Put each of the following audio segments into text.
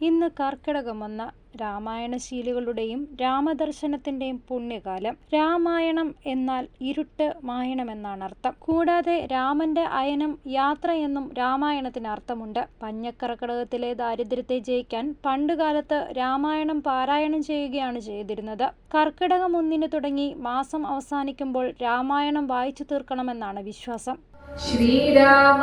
ഇന്ന് കർക്കിടകം വന്ന രാമായണശീലുകളുടെയും രാമദർശനത്തിന്റെയും പുണ്യകാലം രാമായണം എന്നാൽ ഇരുട്ട് മായണം എന്നാണ് അർത്ഥം കൂടാതെ രാമന്റെ അയനം യാത്ര എന്നും രാമായണത്തിന് അർത്ഥമുണ്ട് പഞ്ഞക്കർക്കിടകത്തിലെ ദാരിദ്ര്യത്തെ ജയിക്കാൻ പണ്ടുകാലത്ത് രാമായണം പാരായണം ചെയ്യുകയാണ് ചെയ്തിരുന്നത്. കർക്കിടകം ഒന്നിന് തുടങ്ങി മാസം അവസാനിക്കുമ്പോൾ രാമായണം വായിച്ചു തീർക്കണമെന്നാണ് വിശ്വാസം. ശ്രീരാമ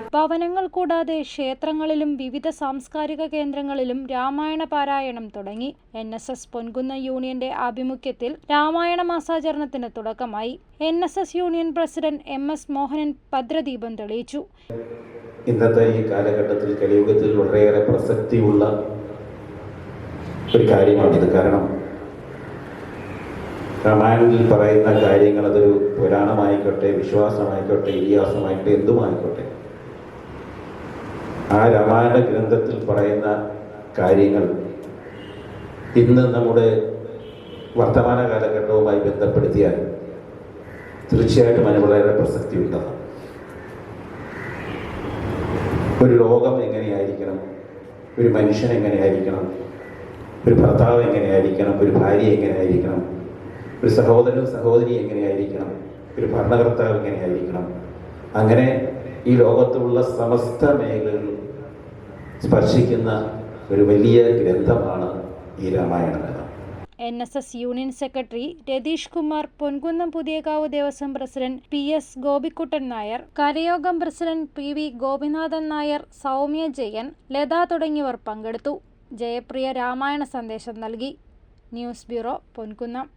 ഭവനങ്ങൾ കൂടാതെ ക്ഷേത്രങ്ങളിലും വിവിധ സാംസ്കാരിക കേന്ദ്രങ്ങളിലും രാമായണ പാരായണം തുടങ്ങി. എൻ എസ് എസ് പൊൻകുന്ന യൂണിയന്റെ ആഭിമുഖ്യത്തിൽ രാമായണ മാസാചരണത്തിന് തുടക്കമായി. N S S union president M S Mohanan ഭദ്രദീപം തെളിയിച്ചു. ഇന്നത്തെ ഈ കാലഘട്ടത്തിൽ കലിയുഗത്തിൽ വളരെയേറെ പ്രസക്തിയുള്ള ഒരു കാര്യമാണിത്. കാരണം രാമായണത്തിൽ പറയുന്ന കാര്യങ്ങൾ അതൊരു പുരാണമായിക്കോട്ടെ വിശ്വാസമായിക്കോട്ടെ ഇതിഹാസമായിക്കോട്ടെ എന്തുമായിക്കോട്ടെ ആ രാമായണ ഗ്രന്ഥത്തിൽ പറയുന്ന കാര്യങ്ങൾ ഇന്ന് നമ്മുടെ വർത്തമാന കാലഘട്ടവുമായി ബന്ധപ്പെടുത്തിയാൽ തീർച്ചയായിട്ടും അതിന് വളരെ പ്രസക്തി ഉണ്ടാകും ഒരു ലോകം എങ്ങനെയായിരിക്കണം? ഒരു മനുഷ്യൻ എങ്ങനെയായിരിക്കണം? ഒരു ഭർത്താവ് എങ്ങനെയായിരിക്കണം? ഒരു ഭാര്യ എങ്ങനെയായിരിക്കണം? ഒരു സഹോദരനും സഹോദരി എങ്ങനെയായിരിക്കണം? ഒരു ഭരണകർത്താവ് എങ്ങനെയായിരിക്കണം? അങ്ങനെ ഈ ലോകത്തുള്ള സമസ്ത മേഖലകളും സ്പർശിക്കുന്ന ഒരു വലിയ ഗ്രന്ഥമാണ് ഈ രാമായണ കഥ. N S S union secretary Ratheesh Kumar Ponkunnam Puthiyakavu Devaswom president P S Gopikuttan Nair Karayogam president P V Gopinathan Nair Soumya Jayan Latha തുടങ്ങിയവർ പങ്കെടുത്തു. ജയപ്രിയ രാമായണ സന്ദേശം നൽകി. News bureau Ponkunnam.